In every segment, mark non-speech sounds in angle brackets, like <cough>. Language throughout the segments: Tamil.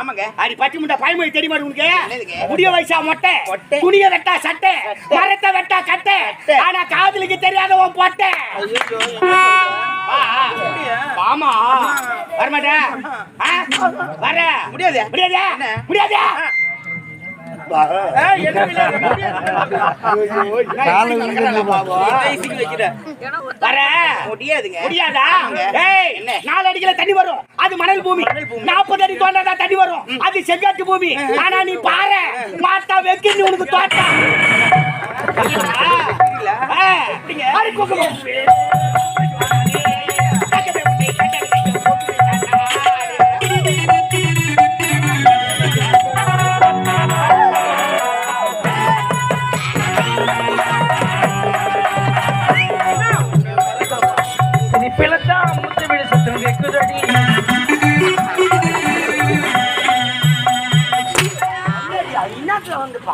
ஆமாங்க. அடி பட்டி முண்டை பாய்மொழி தெரியுமா உனக்கு? முடிய வயசா மொட்டை. துணிய வெட்டா சட்டை. மரத்தை வெட்டா கட்டை. ஆனா காதலுக்கு தெரியாதவன் பொட்டை. வா. வாமா. வரமாட்டா? வர. முடியாது. முடியாது? என்ன? முடியாது? முடியாதுங்க. முடியாதா? நாலு அடிக்கல தண்ணி வரும். அது மணல் பூமி. நாற்பது அடி தோண்டா தண்ணி வரும். அது செங்காட்டு பூமி. ஆனா நீ பாரு. மாத்தா வெக்கின்னு உனக்கு தோட்டா. இல்ல.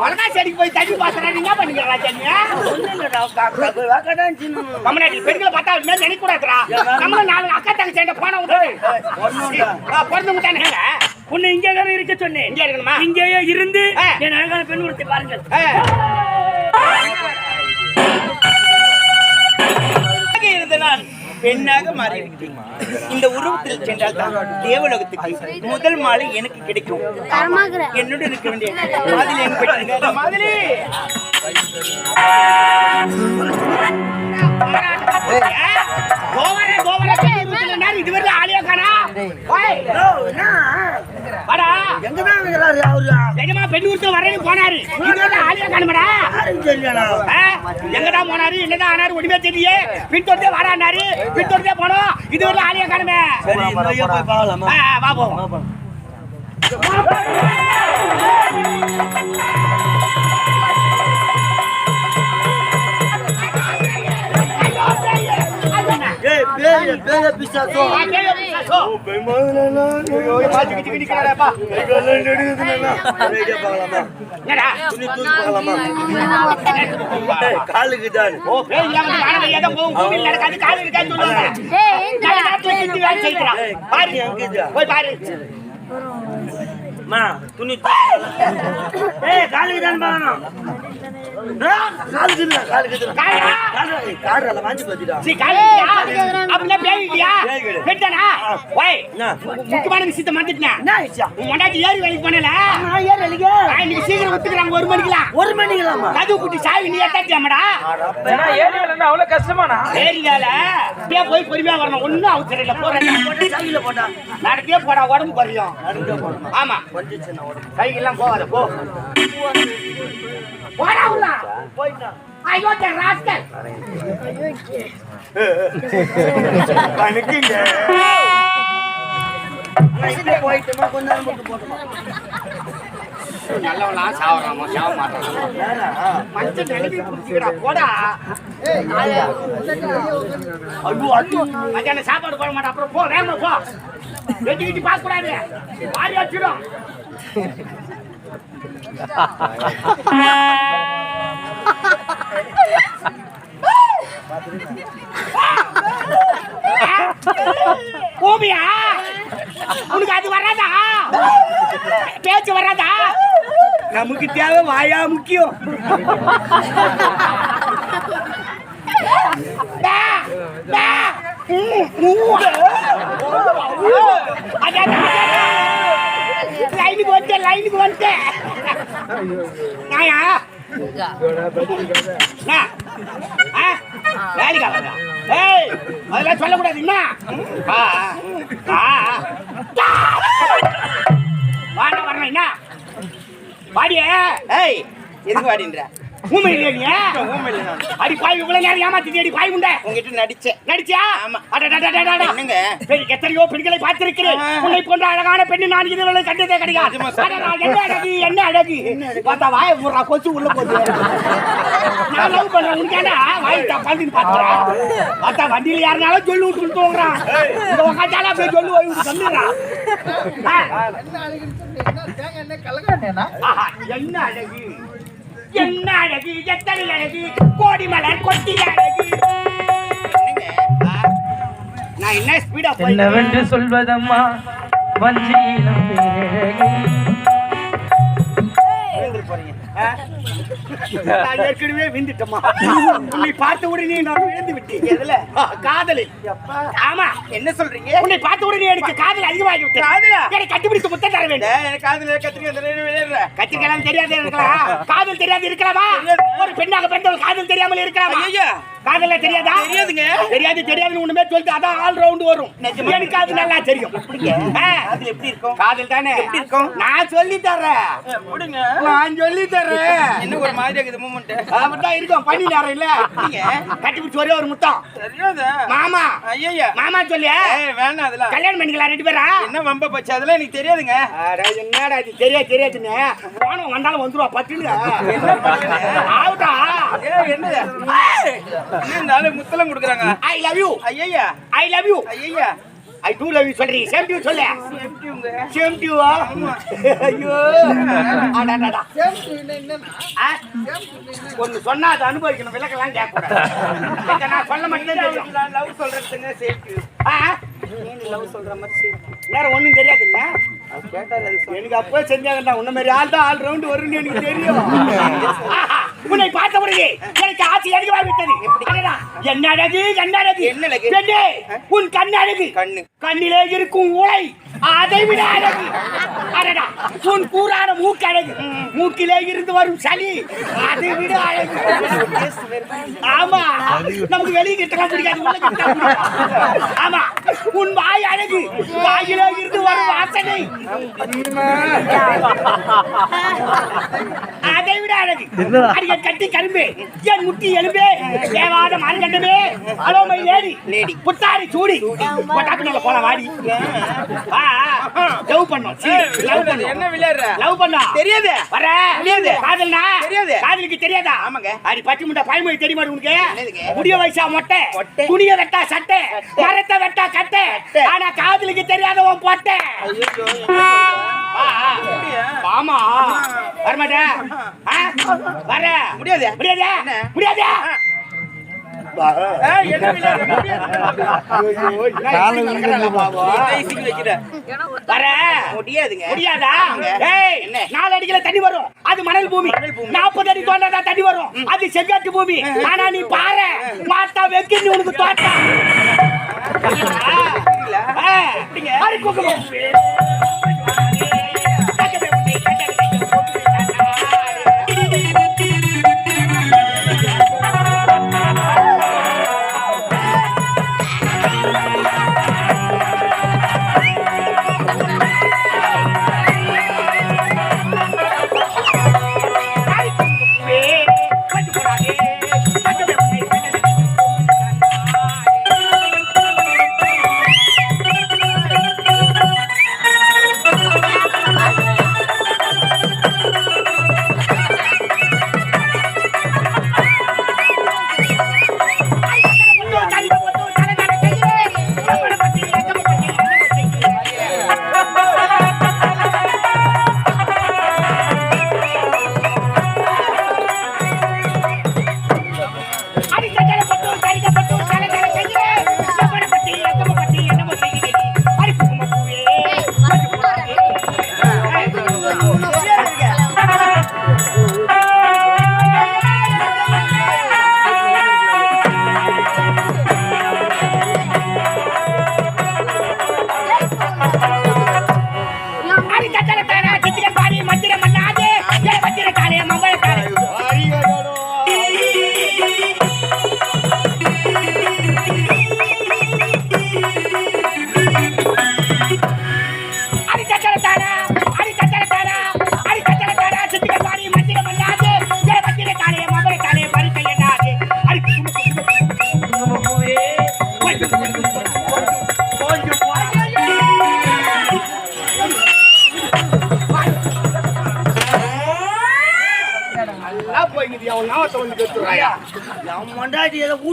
மிளகா செடிக்கு போய் தண்ணி பாத்துறா நீ என்ன பண்ணிக்கிற ராஜாங்க கமலாடி பெண்களை பார்த்தா அது மாதிரி நினைக்க கூடாதுடா நம்ம நாலு அக்கா தங்கச்சி சேர்ந்த போன விட்டு பிறந்து விட்டானுங்க உன்னை இங்கே தானே இருக்க சொன்னேன். இங்கே இருக்கணுமா? இங்கேயே இருந்து என் அழகான பெண் கொடுத்து பாருங்கள். பெண்ணாக மாறிவிட்டேன். இந்த உருவத்தில் சென்றால் தான் தேவலோகத்துக்கு முதல் மாலை எனக்கு கிடைக்கும். என்னுடன் இருக்க வேண்டிய மாதிரி என் பெற்ற இதுவரை காணா? ஓய்! வாடா. எங்கதான் இருக்கிறாரு அவரு எங்கம்மா பெண் ஊருக்கு வரேன்னு போனாரு. ஆளியா காணுமடா? தெரியல? எங்கதான் போனாரு என்னதான் ஆனாரு ஒண்ணுமே தெரியலையே பின்தொடர்ந்தே வாடானாரு பின்தொடர்ந்தே போனோம் இதுவரை ஆளியா காணுமே சரி இந்த ஐயா போய் பார்க்கலாமா ஆ, வா போவோம் ஏய் பேய பேய பிசாசோ காலுக்கு தான் ஓ, பேய் பாரு. மா துணி ஏய் காலுக்கு தான் காலுக்கு இல்ல காலுக்கு இல்ல காலா? காலு பாத்திடா சீ, கால்? ஓய், முக்கியமான விஷயத்தை. என்ன உன் ஏறி வேலைக்கு போனல? நான் இன்னைக்கு சீக்கிரம் வித்துக்கிறாங்க, ஒரு மணிக்கெல்லாம். ஒரு மணிக்கலாமா கதவு குட்டி சாவி நீ அவ்வளவு ஏறி வேலை. அப்படியே போய் பொறுமையா வரணும். ஒண்ணும் அவசரம் இல்லை, போறேன். சாவியில போட்டா போடா உடம்பு குறையும். ஆமா. உடம்பு. கைகெல்லாம் போகாத போ. போடா உள்ள. ஐயோ ராஸ்கல். கணக்குங்க போயிட்டோமா கொஞ்ச நேரம் போட்டோமா? நல்லவனா சாவறாமா சாவ மாட்டான்? மஞ்சள் நிலவி குடிச்சுக்கிறா போடா. ஐயோ அடி மத்தியானம் சாப்பாடு போட மாட்டா. அப்புறம் போ வேகமா போ. வெட்டி கிட்டி பார்க்க கூடாது. வச்சிடும். பூமியா? உனக்கு அது வராதா? பேச்சு வராதா? நமக்கு தேவை வாயா முக்கியம் லைனுக்கு வந்துட்டேன் லைனுக்கு வந்துட்டேன் நாயா அண்ணா, ஆ, வேலைக்கு ஆகாதா? ஏய் அதெல்லாம் சொல்லக்கூடாது என்ன ஆ, ஆ, ஆ. வாடா வரணும் என்ன வாடியே. ஏய் எதுக்கு வாடின்ற? ஊமை இல்லையா. அடி பாய் இவ்வளவு நேரம் ஏமாத்தி அடி பாய் உண்டை. உங்ககிட்ட நடிச்சேன். நடிச்சியா? ஆமா. அடடடடடடா. என்னங்க? சரி, எத்தனையோ பெண்களை பார்த்திருக்கிறேன். உன்னை போன்ற அழகான பெண்ணு நான் இதுவரை கண்டதே கிடையாது. என்ன அழகு என்ன அழகு? பார்த்தா வாய போடுறா கொச்சு உள்ள போகுது. <laughs> நான் லவ் பண்றேன் உனக்கான வாய் பார்த்தா வண்டியில யாருனாலும் சொல்லி விட்டு தூங்குறான். இந்த உக்காச்சாலா போய் சொல்லி. ஆஹா, என்ன அழகு என்ன அழகு எத்தனை அழகு கோடி மலர் கொட்டி அழகு நான் என்ன ஸ்பீடா என்னவென்று சொல்வதம்மா? வஞ்சியிலம் பேரழகி நான் ஏற்கனவே விந்துட்டமா உன்னை பார்த்த உடனே நான் விழுந்து விட்டேன். எதுல? ஆ, காதலில். ஆமா. என்ன சொல்றீங்க? உன்னை பார்த்த உடனே எனக்கு காதல் அதிகமாகி விட்டது. காதலா? என்னை கண்டுபிடித்து முத்தம் தர வேண்டும். எனக்கு காதுல கத்திரிக்காய் கத்திரிக்கலாம் தெரியாது இருக்கலாம். காதல் தெரியாது இருக்கலாமா. ஒரு பெண்ணாக பிறந்தவள் காதல் தெரியாமல் இருக்கலாமா. ஐயா காதல தெரியாதா? தெரியாதுங்க. தெரியாது தெரியாதுன்னு ஒண்ணுமே சொல்லிட்டு அதான் ஆல் ரவுண்ட் வரும்? எனக்கு அது நல்லா தெரியும். ஆ, அதுல எப்படி இருக்கும்? காதல் தானே? எப்படி இருக்கும்? நான் சொல்லி முடிங்க நான் சொல்லி தரேன் என்ன ஒரு மாதிரி இருக்குது மூமெண்ட் அப்படிதான் இருக்கும். பண்ணி நேரம் இல்ல கட்டி பிடிச்சி ஒரே ஒரு முத்தம். தெரியாதா? மாமா. ஐயா மாமா சொல்லிய? வேணாம் அதெல்லாம். கல்யாணம் பண்ணிக்கலாம் ரெண்டு பேரா? என்ன வம்ப போச்சு? அதெல்லாம் எனக்கு தெரியாதுங்க. என்னடா இது? தெரியாது தெரியாதுன்னு. போனவன் வந்தாலும் வந்துருவா பட்டுன்னு. என்ன என்னது? என்ன ஆளு முத்தலம் கொடுக்குறாங்க. ஐ லவ் யூ ஐயா ஐ லவ் யூ ஐயா ஐ டூ லவ் யூ சொல்றீங்க. சேம் டியூ சொல்லு. எப்படிங்க சேம் டியூவா ஐயோ. அடடடா ஆ? ஒண்ணு சொன்னா அதை அனுபவிக்கணும். விளக்கெல்லாம் கேட்கக்கூடாது. <laughs> இதை நான் சொல்ல மாட்டேன் லவ் சொல்றதுங்க சேஃப்டி ஆ? நீ லவ் சொல்ற மாதிரி வேற ஒண்ணும் அது எனக்கு அப்பவே செஞ்சாங்கடா உன்ன மாதிரி ஆள் தான் ஆல் ரவுண்ட் வரும்னு எனக்கு தெரியும். உன்னை பார்த்த உடனே எனக்கு அதிகமாக விட்டது. அடடா, என்ன அழகு என்ன அழகு என்ன அழகு? உன் கண் அழகு கண்ணு. கண்ணிலே இருக்கும் உலை. அதை விட அழகு. அடடா உன் கூறான மூக்கு அழகு மூக்கிலே இருந்து வரும் சளி. அதை விட அழகு. ஆமா நமக்கு வெளியே கிட்டலாம் பிடிக்காது. ஆமா உன் வாய் அழகு. வாயிலே இருந்து வரும் வாசனை. அதை விட அழகு. அடிக்க கட்டி கரும்பு. என் முட்டி எலும்பே? தேவாத மரகண்டமே அலோமை லேடி. லேடி. புத்தாரி சூடி. போல வாடி. லவ் பண்ணோம். லவ் பண்ணோம். என்ன விளையாடுற? லவ் பண்ணா தெரியாது? வர தெரியாது. காதல்னா? தெரியாது. காதலுக்கு தெரியாதா? ஆமாங்க. அடி பச்சை முட்டை பாய்மொழி தெரியுமா உனக்கு? முடிய வயசா மொட்டை. துணிய வெட்டா சட்டை. மரத்தை வெட்டா கட்டை. ஆனா காதலுக்கு தெரியாதவன் பொட்டை. ஆ, ஆ. ஆமா வரமாட்டே வர முடியாது. முடியாது? முடியாது முடியாதுங்க. முடியாதா? ஆமாங்க. ஏய் என்ன? நாலு அடிக்கல தண்ணி வரும். அது மணல் பூமி. நாற்பது அடி தோண்டா தண்ணி வரும். அது செங்காட்டு பூமி. ஆனா நீ பாரு. மாத்தா வெக்கின்னு உனக்கு தோட்டா.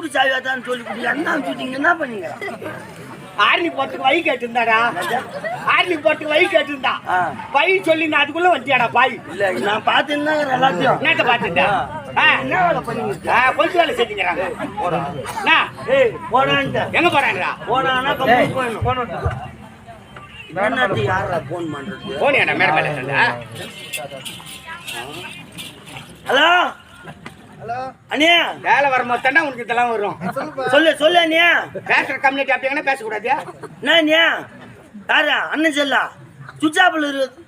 வீட்டு சாவியாத்தான்னு சொல்லி கொடுத்து என்ன அனுப்பிச்சிட்டீங்க? என்ன பண்ணீங்க? ஆர்னி போறதுக்கு வழி கேட்டிருந்தாடா. ஆர்னி போறதுக்கு வழி கேட்டிருந்தா. வழி சொல்லி நான் அதுக்குள்ள வந்துட்டியாடா பாய். இல்ல நான் பார்த்துன்னு எல்லாத்தையும். என்னத்த பாத்துட்டா என்ன வேலை பண்ணீங்க? ஆ, கொஞ்சம் வேலை செஞ்சுக்கிறாங்க போடான்ட்டு. எங்க போறாங்கடா போனான்னா கம்பெனி போயிடணும். என்னத்துக்கு யாரா போன் பண்றது? போனியாடா மேல? ஹலோ? அண்ணியா வேலை வரும்போது தானே உனக்கு இதெல்லாம் வரும். சொல்லு சொல்லு அண்ணியா. பேசுற கம்யூனிட்டி அப்படிங்கன்னா பேசக்கூடாது என்ன அண்ணியா? யாரா? அண்ணன் செல்லா? சுவிட்ச் ஆஃப்ல இருக்கு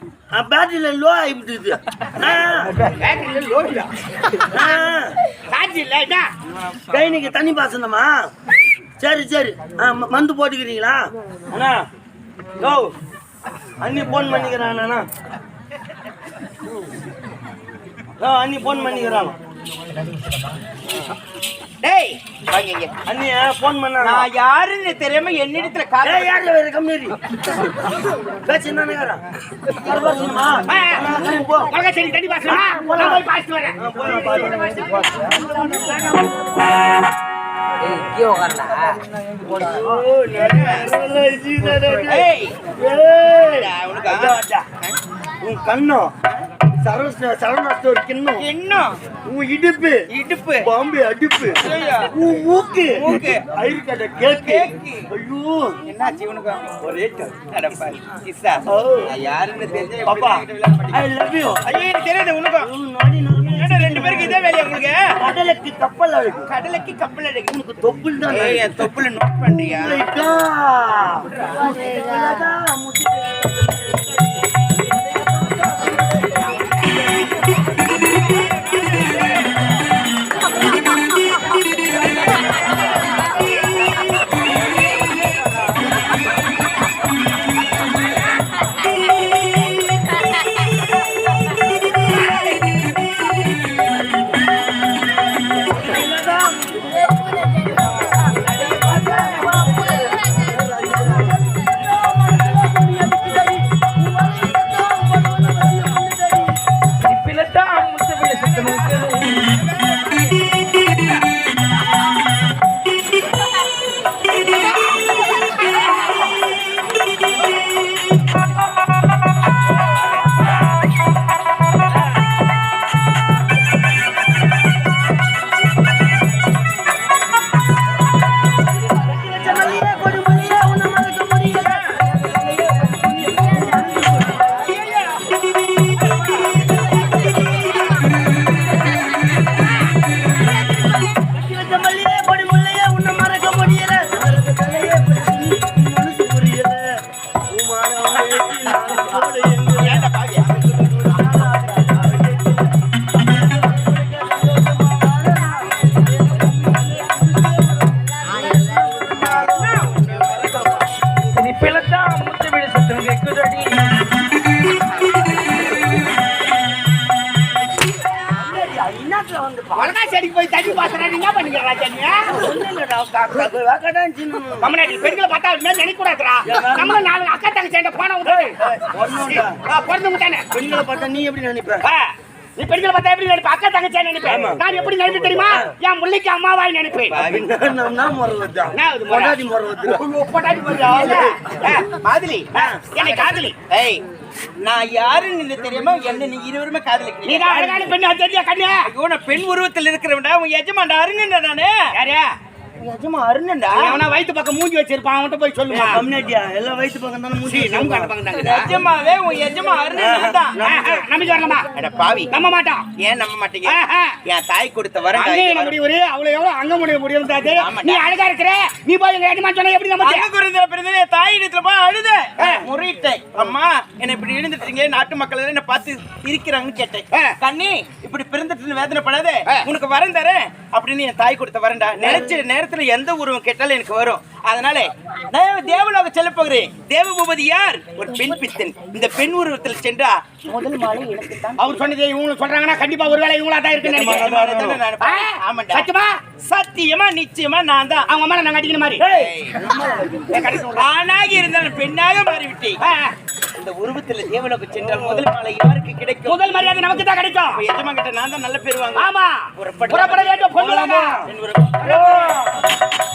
பேட்டரியில லோ ஆகிட்டு பேட்டரியில லோடியா சார்ஜ் இல்ல. என்ன? கைனிக்கு தண்ணி பாசனமா? சரி சரி. மந்து போட்டுக்கிறீங்களா? அண்ணா யோ அண்ணி ஃபோன் பண்ணிக்கிறான் அண்ணா. அண்ணி ஃபோன் பண்ணிக்கிறான். டேய் வாங்க இங்க. அண்ணி ஃபோன் பண்ணாங்க நான் யாருன்னு தெரியாம என்னிடத்துல கால் யாரு வேற கம்மியரி பேச்சு என்னன்னு பேசணுமா போ. உலக சரி தண்ணி பாசமா நான் போய் பாசிட்டு வரேன். ஏய் டா, உனக்கு ஆ? உன் கண்ணம் சரவண சரவண ஸ்டோர் இன்னும் உன் இடுப்பு. இடுப்பு. பாம்பே அடுப்பு. உன் மூக்கு. மூக்கு. ஐருக்கட்ட கேக்கு. ஐயோ. என்னாச்சு உனக்கு ஒரே அடப்பா, கிஸ்ஸா. யாருன்னு தெரிஞ்சா பாப்பா. ஐ லவ் யூ ஐயோ, எனக்கு தெரியாது. என்னடா ரெண்டு பேருக்கு இதே வேலையா உங்களுக்கு கடலுக்கு கப்பல் அழகு கடலுக்கு கப்பல் அடிக்கு. உனக்கு தொப்புள் தான் தொப்புல நோட் பண்றியா? பெண்களை பார்த்தா அது மாதிரி நினைக்க கூடாதுடா. நம்ம நாலு அக்கா தங்கச்சி போன விட்டு பிறந்து விட்டானே பெண்களை பார்த்தா நீ எப்படி நினைப்ப? நீ பெண்களை பார்த்தா எப்படி நினைப்ப? அக்கா தங்கச்சியா நினைப்பேன் நான் எப்படி நினைப்பேன் தெரியுமா? என் முல்லைக்கு அம்மாவாய் நினைப்பேன். வருதா என்ன காதலி. ஏய் நான் யாருன்னு நீ தெரியாம? என்ன நீ இருவருமே காதலிக்கிறீங்க. நீ தான் அழகான பெண் தெரியா கண்ணு? ஐயோ நான் பெண் உருவத்தில் இருக்கிறவன்டா. உன் எஜமான்டா அருங்கண்டா நானு. யாரே? எஜமா அருங்கண்டா அவனா வயித்து பக்கம் மூஞ்சி வச்சிருப்பான் அவன்கிட்ட போய் சொல்லுமா? கம்யூனிட்டியா? எல்லாம் வயிற்று பக்கம் தானே மூஞ்சி நம்ம கண்டப்பாங்க எஜமாவே உன் எஜமா அருங்கண்டா தான் நம்பி வரலாமா அட பாவி. நம்ப மாட்டான். ஏன் நம்ப மாட்டீங்க? என் தாய் கொடுத்த வர அங்கே முடிவு அவ்வளவு எவ்வளவு அங்க முடிய முடியும் தாத்தே ஆமாண்டா. நீ அழகா இருக்கிற? நீ போய் எங்க சொன்னா எப்படி நம்ம அங்க குறைந்த பிறந்தே தாய் இடத்துல போய் அழுத. முறையிட்டேன் அம்மா என்னை இப்படி எழுந்துட்டீங்க நாட்டு மக்கள் எல்லாம் என்னை பார்த்து இருக்கிறாங்கன்னு கேட்டேன். கண்ணி இப்படி பிறந்துட்டு வேதனைப்படாத. உனக்கு வரம் தரேன். அப்படின்னு என் தாய் கொடுத்த வரண்டா. நினைச்ச நேரத்துல எந்த உருவம் கேட்டாலும் எனக்கு வரும். அதனால தேவலோக செல்ல போகிறேன் தேவ பூபதி யார்? ஒரு பெண் பித்தன். இந்த பெண் உருவத்தில் சென்றா முதல் மாலை அவர் சொன்னதே இவங்க சொல்றாங்கன்னா கண்டிப்பா ஒரு வேளை இவங்களா தான் ஆமாண்டா. சத்தியமா? சத்தியமா நிச்சயமா நான் தான். அவங்க மேல நாங்க அடிக்கிற மாதிரி. ஆணாகி இருந்தாலும் பெண்ணாக மாறிவிட்டேன். இந்த உருவத்தில் தேவலோக சென்றால் முதல் மாலை யாருக்கு கிடைக்கும்? முதல் மரியாதை நமக்கு தான் கிடைக்கும். எஜமா கிட்ட நான் தான் நல்ல பேர் வாங்க ஆமா. புறப்பட வேண்டும் கொண்டு Thank <laughs> you.